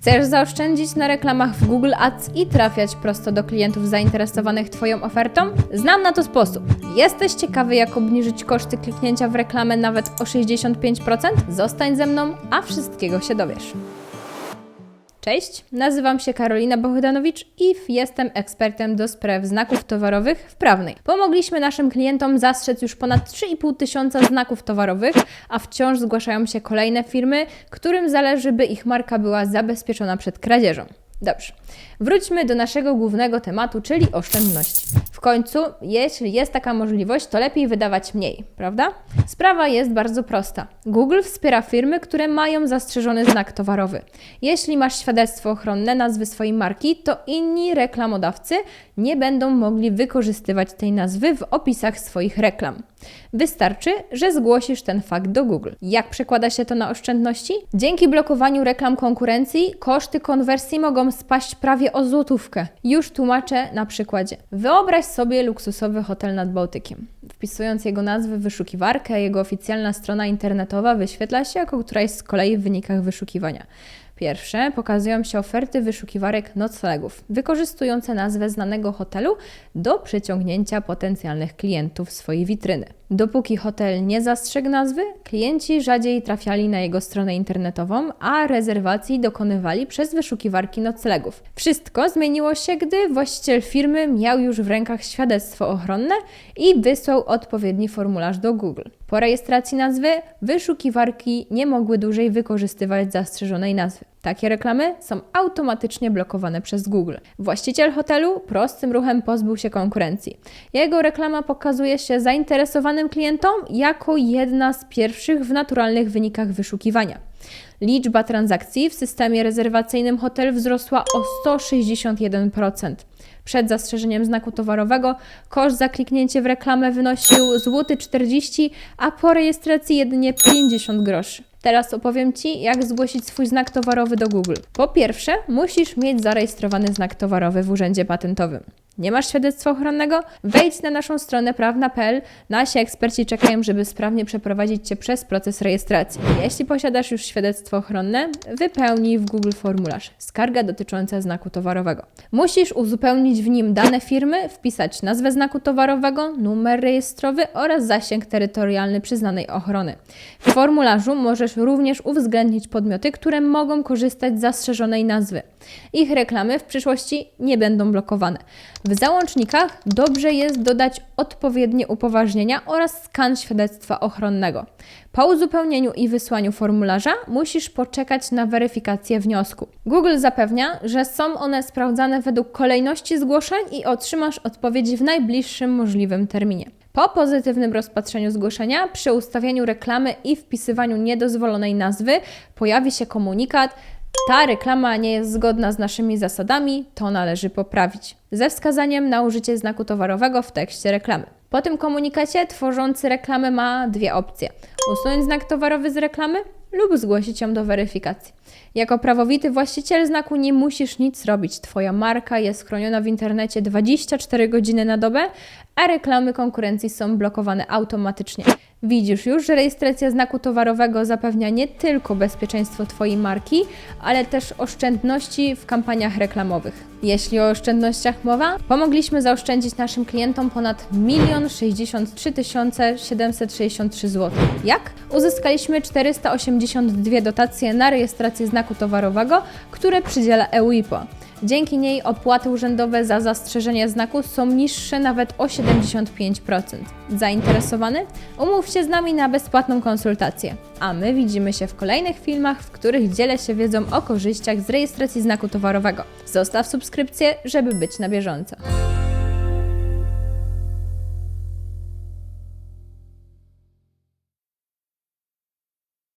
Chcesz zaoszczędzić na reklamach w Google Ads i trafiać prosto do klientów zainteresowanych Twoją ofertą? Znam na to sposób. Jesteś ciekawy, jak obniżyć koszty kliknięcia w reklamę nawet o 65%? Zostań ze mną, a wszystkiego się dowiesz. Cześć, nazywam się Karolina Bohdanowicz i jestem ekspertem do spraw znaków towarowych w prawnej. Pomogliśmy naszym klientom zastrzec już ponad 3,5 tysiąca znaków towarowych, a wciąż zgłaszają się kolejne firmy, którym zależy, by ich marka była zabezpieczona przed kradzieżą. Dobrze, wróćmy do naszego głównego tematu, czyli oszczędności. W końcu, jeśli jest taka możliwość, to lepiej wydawać mniej, prawda? Sprawa jest bardzo prosta. Google wspiera firmy, które mają zastrzeżony znak towarowy. Jeśli masz świadectwo ochronne nazwy swojej marki, to inni reklamodawcy nie będą mogli wykorzystywać tej nazwy w opisach swoich reklam. Wystarczy, że zgłosisz ten fakt do Google. Jak przekłada się to na oszczędności? Dzięki blokowaniu reklam konkurencji koszty konwersji mogą spaść prawie o złotówkę. Już tłumaczę na przykładzie. Wyobraź sobie luksusowy hotel nad Bałtykiem. Wpisując jego nazwę w wyszukiwarkę, jego oficjalna strona internetowa wyświetla się jako któraś z kolei w wynikach wyszukiwania. Pierwsze pokazują się oferty wyszukiwarek noclegów, wykorzystujące nazwę znanego hotelu do przyciągnięcia potencjalnych klientów swojej witryny. Dopóki hotel nie zastrzegł nazwy, klienci rzadziej trafiali na jego stronę internetową, a rezerwacji dokonywali przez wyszukiwarki noclegów. Wszystko zmieniło się, gdy właściciel firmy miał już w rękach świadectwo ochronne i wysłał odpowiedni formularz do Google. Po rejestracji nazwy wyszukiwarki nie mogły dłużej wykorzystywać zastrzeżonej nazwy. Takie reklamy są automatycznie blokowane przez Google. Właściciel hotelu prostym ruchem pozbył się konkurencji. Jego reklama pokazuje się zainteresowanym klientom jako jedna z pierwszych w naturalnych wynikach wyszukiwania. Liczba transakcji w systemie rezerwacyjnym hotel wzrosła o 161%. Przed zastrzeżeniem znaku towarowego koszt za kliknięcie w reklamę wynosił złoty 40, a po rejestracji jedynie 50 groszy. Teraz opowiem Ci, jak zgłosić swój znak towarowy do Google. Po pierwsze, musisz mieć zarejestrowany znak towarowy w Urzędzie Patentowym. Nie masz świadectwa ochronnego? Wejdź na naszą stronę prawna.pl. Nasi eksperci czekają, żeby sprawnie przeprowadzić Cię przez proces rejestracji. Jeśli posiadasz już świadectwo ochronne, wypełnij w Google formularz Skarga dotycząca znaku towarowego. Musisz uzupełnić w nim dane firmy, wpisać nazwę znaku towarowego, numer rejestrowy oraz zasięg terytorialny przyznanej ochrony. W formularzu możesz również uwzględnić podmioty, które mogą korzystać z zastrzeżonej nazwy. Ich reklamy w przyszłości nie będą blokowane. W załącznikach dobrze jest dodać odpowiednie upoważnienia oraz skan świadectwa ochronnego. Po uzupełnieniu i wysłaniu formularza musisz poczekać na weryfikację wniosku. Google zapewnia, że są one sprawdzane według kolejności zgłoszeń i otrzymasz odpowiedź w najbliższym możliwym terminie. Po pozytywnym rozpatrzeniu zgłoszenia, przy ustawieniu reklamy i wpisywaniu niedozwolonej nazwy pojawi się komunikat, ta reklama nie jest zgodna z naszymi zasadami, to należy poprawić. Ze wskazaniem na użycie znaku towarowego w tekście reklamy. Po tym komunikacie tworzący reklamę ma dwie opcje: usunąć znak towarowy z reklamy lub zgłosić ją do weryfikacji. Jako prawowity właściciel znaku nie musisz nic robić. Twoja marka jest chroniona w internecie 24 godziny na dobę, a reklamy konkurencji są blokowane automatycznie. Widzisz już, że rejestracja znaku towarowego zapewnia nie tylko bezpieczeństwo Twojej marki, ale też oszczędności w kampaniach reklamowych. Jeśli o oszczędnościach mowa, pomogliśmy zaoszczędzić naszym klientom ponad 1 063 763 zł. Jak? Uzyskaliśmy 482 dotacje na rejestrację znaku towarowego, które przydziela EUIPO. Dzięki niej opłaty urzędowe za zastrzeżenie znaku są niższe nawet o 75%. Zainteresowany? Umów się z nami na bezpłatną konsultację. A my widzimy się w kolejnych filmach, w których dzielę się wiedzą o korzyściach z rejestracji znaku towarowego. Zostaw subskrypcję, żeby być na bieżąco.